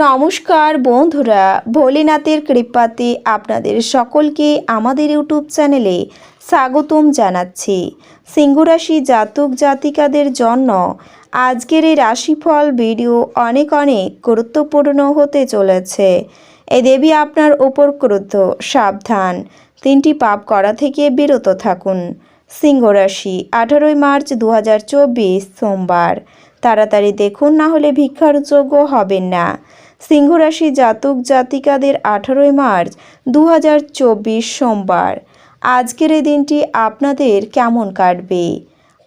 নমস্কার বন্ধুরা, ভোলেনাথের কৃপাতে আপনাদের সকলকে আমাদের ইউটিউব চ্যানেলে স্বাগতম জানাচ্ছি। সিংহরাশি জাতক জাতিকাদের জন্য আজকের এই রাশিফল ভিডিও অনেক অনেক গুরুত্বপূর্ণ হতে চলেছে। এ দেবী আপনার ওপর ক্রুদ্ধ, সাবধান। তিনটি পাপ করা থেকে বিরত থাকুন। সিংহরাশি, আঠারোই মার্চ দু হাজার চব্বিশ সোমবার। তাড়াতাড়ি দেখুন, না হলে ভিক্ষার যোগ্য হবেন না। সিংহরাশি জাতক জাতিকাদের আঠারোই মার্চ দু হাজার চব্বিশ সোমবার। আজকের এই দিনটি আপনাদের কেমন কাটবে?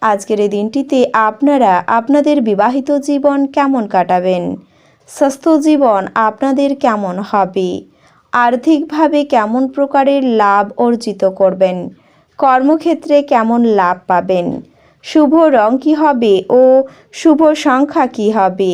আজকের এই দিনটিতে আপনারা আপনাদের বিবাহিত জীবন কেমন কাটাবেন? স্বাস্থ্য জীবন আপনাদের কেমন হবে? আর্থিকভাবে কেমন প্রকারের লাভ অর্জিত করবেন? কর্মক্ষেত্রে কেমন লাভ পাবেন? শুভ রং কী হবে ও শুভ সংখ্যা কী হবে?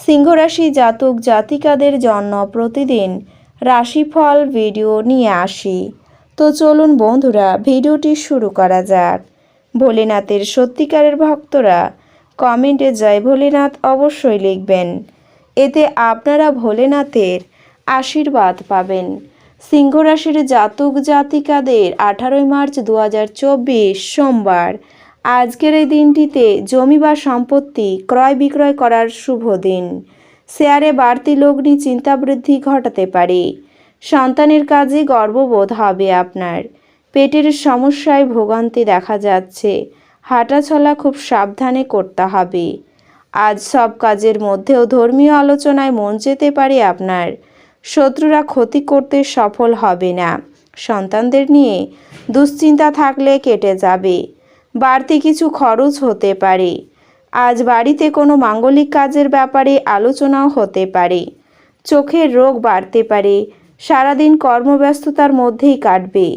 সিংহরাশি জাতক জাতিকাদের জন্য প্রতিদিন রাশিফল ভিডিও নিয়ে আসি। তো চলুন বন্ধুরা, ভিডিওটি শুরু করা যাক। ভোলেনাথের সত্যিকারের ভক্তরা কমেন্টে জয় ভোলেনাথ অবশ্যই লিখবেন। এতে আপনারা ভোলেনাথের আশীর্বাদ পাবেন। সিংহরাশির জাতক জাতিকাদের আঠারোই মার্চ দু হাজার চব্বিশ সোমবার আজকের এই দিনটিতে জমি বা সম্পত্তি ক্রয় বিক্রয় করার শুভ দিন। শেয়ারে বাড়তি লগ্নি চিন্তা বৃদ্ধি ঘটাতে পারে। সন্তানের কাজে গর্ববোধ হবে আপনার। পেটের সমস্যায় ভোগান্তি দেখা যাচ্ছে। হাঁটাচলা খুব সাবধানে করতে হবে। আজ সব কাজের মধ্যেও ধর্মীয় আলোচনায় মন যেতে পারে আপনার। শত্রুরা ক্ষতি করতে সফল হবে না। সন্তানদের নিয়ে দুশ্চিন্তা থাকলে কেটে যাবে। বাড়তি কিছু খরচ হতে পারে। আজ বাড়িতে কোনো মাঙ্গলিক কাজের ব্যাপারে আলোচনাও হতে পারে। চোখের রোগ বাড়তে পারে। সারাদিন কর্মব্যস্ততার মধ্যেই কাটবে।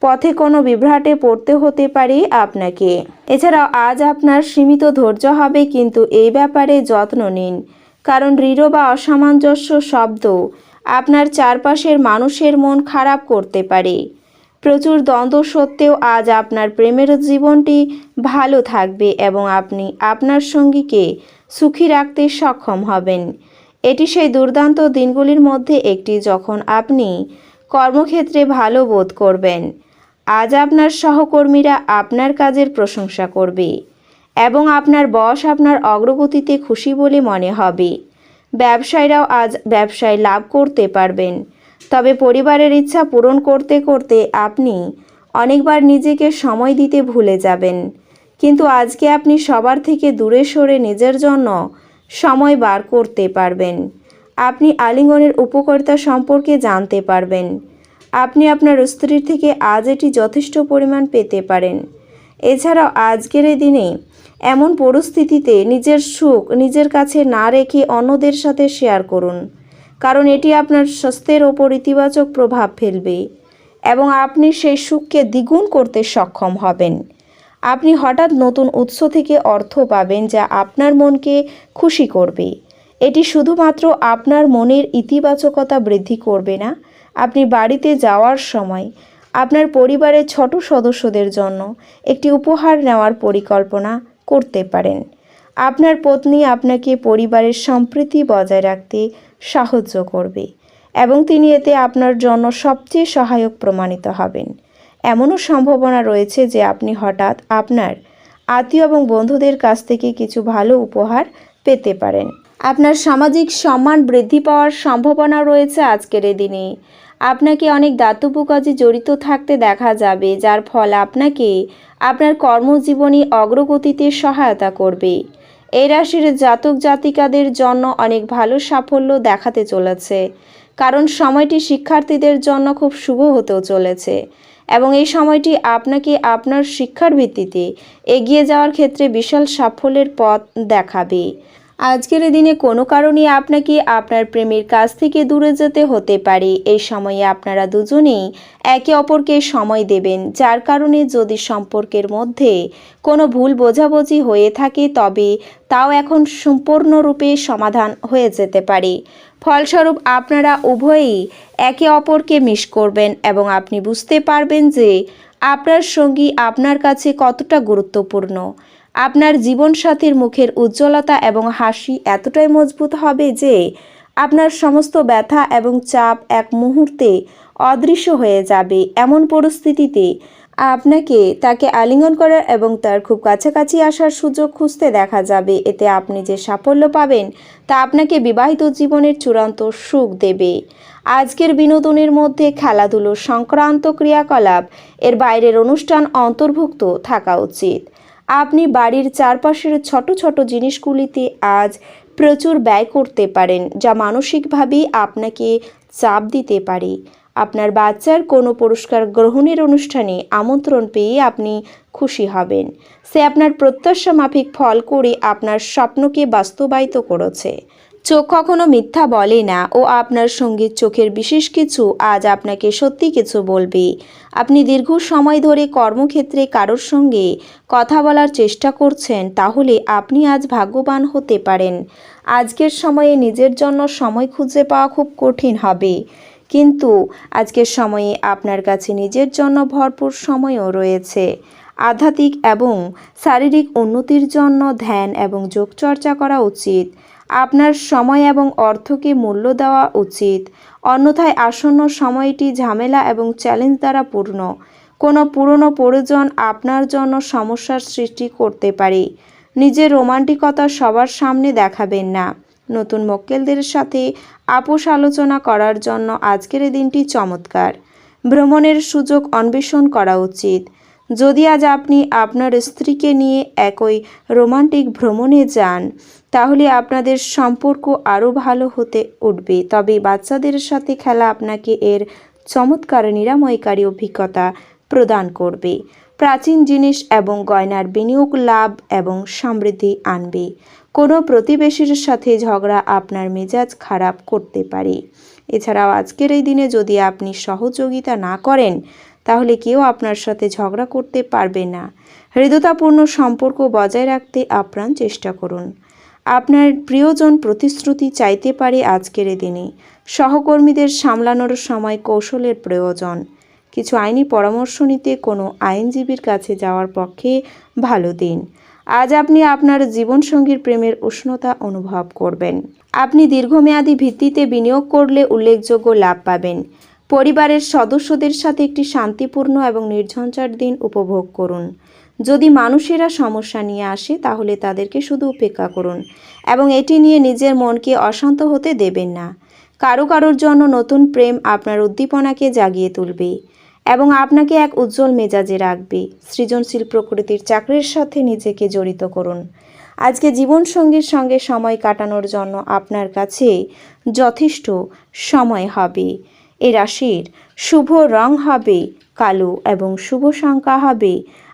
পথে কোনো বিভ্রাটে পড়তে হতে পারে আপনাকে। এছাড়াও আজ আপনার সীমিত ধৈর্য হবে কিন্তু এই ব্যাপারে যত্ন নিন। কারণ দৃঢ় বা অসামঞ্জস্য শব্দ আপনার চারপাশের মানুষের মন খারাপ করতে পারে। প্রচুর দ্বন্দ্ব সত্ত্বেও আজ আপনার প্রেমের জীবনটি ভালো থাকবে এবং আপনি আপনার সঙ্গীকে সুখী রাখতে সক্ষম হবেন। এটি সেই দুর্দান্ত দিনগুলির মধ্যে একটি যখন আপনি কর্মক্ষেত্রে ভালো বোধ করবেন। আজ আপনার সহকর্মীরা আপনার কাজের প্রশংসা করবে এবং আপনার বস আপনার অগ্রগতিতে খুশি বলে মনে হবে। ব্যবসায়ীরাও আজ ব্যবসায় লাভ করতে পারবেন। তবে পরিবারের ইচ্ছা পূরণ করতে করতে আপনি অনেকবার নিজেকে সময় দিতে ভুলে যাবেন। কিন্তু আজকে আপনি সবার থেকে দূরে সরে নিজের জন্য সময় বার করতে পারবেন। আপনি আলিঙ্গনের উপকারিতা সম্পর্কে জানতে পারবেন। আপনি আপনার স্ত্রীর থেকে আজ এটি যথেষ্ট পরিমাণ পেতে পারেন। এছাড়াও আজকের দিনে এমন পরিস্থিতিতে নিজের সুখ নিজের কাছে না রেখে অন্যদের সাথে শেয়ার করুন। কারণ এটি আপনার স্বাস্থ্যের ওপর ইতিবাচক প্রভাব ফেলবে এবং আপনি সেই সুখকে দ্বিগুণ করতে সক্ষম হবেন। আপনি হঠাৎ নতুন উৎস থেকে অর্থ পাবেন যা আপনার মনকে খুশি করবে। এটি শুধুমাত্র আপনার মনের ইতিবাচকতা বৃদ্ধি করবে না। আপনি বাড়িতে যাওয়ার সময় আপনার পরিবারের ছোট সদস্যদের জন্য একটি উপহার নেওয়ার পরিকল্পনা করতে পারেন। আপনার পত্নী আপনাকে পরিবারের সম্প্রীতি বজায় রাখতে সাহায্য করবে এবং তিনি এতে আপনার জন্য সবচেয়ে সহায়ক প্রমাণিত হবেন। এমনও সম্ভাবনা রয়েছে যে আপনি হঠাৎ আপনার আত্মীয় এবং বন্ধুদের কাছ থেকে কিছু ভালো উপহার পেতে পারেন। আপনার সামাজিক সম্মান বৃদ্ধি পাওয়ার সম্ভাবনা রয়েছে আজকের দিনে। আপনাকে অনেক দাতব্য কাজে জড়িত থাকতে দেখা যাবে, যার ফল আপনাকে আপনার কর্মজীবনী অগ্রগতিতে সহায়তা করবে। এই রাশির জাতক জাতিকাদের জন্য অনেক ভালো সাফল্য দেখাতে চলেছে। কারণ সময়টি শিক্ষার্থীদের জন্য খুব শুভ হতেও চলেছে। এবং এই সময়টি আপনাকে আপনার শিক্ষার ভিত্তিতে এগিয়ে যাওয়ার ক্ষেত্রে বিশাল সাফল্যের পথ দেখাবে। আজকের দিনে কোনো কারণে আপনাকে আপনার প্রেমের কাছ থেকে দূরে যেতে হতে পারে। এই সময়ে আপনারা দুজনেই একে অপরকে সময় দেবেন, যার কারণে যদি সম্পর্কের মধ্যে কোনো ভুল বোঝাবুঝি হয়ে থাকে, তবে তাও এখন সম্পূর্ণরূপে সমাধান হয়ে যেতে পারে। ফলস্বরূপ আপনারা উভয়ই একে অপরকে মিস করবেন এবং আপনি বুঝতে পারবেন যে আপনার সঙ্গী আপনার কাছে কতটা গুরুত্বপূর্ণ। আপনার জীবনসাথীর মুখের উজ্জ্বলতা এবং হাসি এতটাই মজবুত হবে যে আপনার সমস্ত ব্যথা এবং চাপ এক মুহূর্তে অদৃশ্য হয়ে যাবে এমন পরিস্থিতিতে আপনাকে তাকে আলিঙ্গন করার এবং তার খুব কাছাকাছি আসার সুযোগ খুঁজতে দেখা যাবে। এতে আপনি যে সাফল্য পাবেন তা আপনাকে বিবাহিত জীবনের চূড়ান্ত সুখ দেবে। আজকের বিনোদনের মধ্যে খেলাধুলো, সংক্রান্ত ক্রিয়াকলাপ, এর বাইরের অনুষ্ঠান অন্তর্ভুক্ত থাকা উচিত। আপনি বাড়ির চারপাশের ছোট ছোট জিনিসগুলিতে আজ প্রচুর ব্যয় করতে পারেন, যা মানসিকভাবে আপনাকে চাপ দিতে পারে। আপনার বাচ্চার কোনো পুরস্কার গ্রহণের অনুষ্ঠানে আমন্ত্রণ পেয়ে আপনি খুশি হবেন। সে আপনার প্রত্যাশা মাফিক ফল করে আপনার স্বপ্নকে বাস্তবায়িত করেছে। চোখ কখনো মিথ্যা বলে না ও আপনার সঙ্গে চোখের বিশেষ কিছু আজ আপনাকে সত্যি কিছু বলবে। আপনি দীর্ঘ সময় ধরে কর্মক্ষেত্রে কারোর সঙ্গে কথা বলার চেষ্টা করছেন, তাহলে আপনি আজ ভাগ্যবান হতে পারেন। আজকের সময়ে নিজের জন্য সময় খুঁজে পাওয়া খুব কঠিন হবে। কিন্তু আজকের সময়ে আপনার কাছে নিজের জন্য ভরপুর সময়ও রয়েছে। আধ্যাত্মিক এবং শারীরিক উন্নতির জন্য ধ্যান এবং যোগচর্চা করা উচিত। আপনার সময় এবং অর্থকে মূল্য দেওয়া উচিত। অন্যথায় আসন্ন সময়টি ঝামেলা এবং চ্যালেঞ্জ দ্বারা পূর্ণ। কোনো পুরনো প্রয়োজন আপনার জন্য সমস্যার সৃষ্টি করতে পারে। নিজের রোমান্টিকতা সবার সামনে দেখাবেন না। নতুন মক্কেলদের সাথে আপোষ আলোচনা করার জন্য আজকের দিনটি চমৎকার। ভ্রমণের সুযোগ অন্বেষণ করা উচিত। যদি আজ আপনি আপনার স্ত্রীকে নিয়ে একই রোমান্টিক ভ্রমণে যান তাহলে আপনাদের সম্পর্ক আরও ভালো হতে উঠবে। তবে বাচ্চাদের সাথে খেলা আপনাকে এর চমৎকার নিরাময়কারী অভিজ্ঞতা প্রদান করবে। প্রাচীন জিনিস এবং গয়নার বিনিয়োগ লাভ এবং সমৃদ্ধি আনবে। কোনো প্রতিবেশীর সাথে ঝগড়া আপনার মেজাজ খারাপ করতে পারে। এছাড়াও আজকের এই দিনে যদি আপনি সহযোগিতা না করেন, তাহলে কেউ আপনার সাথে ঝগড়া করতে পারবে না। হৃদয়তাপূর্ণ সম্পর্ক বজায় রাখতে আপ্রাণ চেষ্টা করুন। আপনার প্রিয়জন প্রতিশ্রুতি চাইতে পারে আজকের দিনে। সহকর্মীদের সামলানোর সময় কৌশলের প্রয়োজন। কিছু আইনি পরামর্শ নিতে কোনো আইনজীবীর কাছে যাওয়ার পক্ষে ভালো দিন। আজ আপনি আপনার জীবনসঙ্গীর প্রেমের উষ্ণতা অনুভব করবেন। আপনি দীর্ঘমেয়াদী ভিত্তিতে বিনিয়োগ করলে উল্লেখযোগ্য লাভ পাবেন। পরিবারের সদস্যদের সাথে একটি শান্তিপূর্ণ এবং নির্ঝঞ্ঝাট দিন উপভোগ করুন। যদি মানুষেরা সমস্যা নিয়ে আসে, তাহলে তাদেরকে শুধু উপেক্ষা করুন এবং এটি নিয়ে নিজের মনকে অশান্ত হতে দেবেন না। কারও কারোর জন্য নতুন প্রেম আপনার উদ্দীপনাকে জাগিয়ে তুলবে এবং আপনাকে এক উজ্জ্বল মেজাজে রাখবে। সৃজনশীল প্রকৃতির চাকরির সাথে নিজেকে জড়িত করুন। আজকে জীবনসঙ্গীর সঙ্গে সময় কাটানোর জন্য আপনার কাছে যথেষ্ট সময় হবে। এ রাশির শুভ রং হবে কালো এবং শুভ সংখ্যা হবে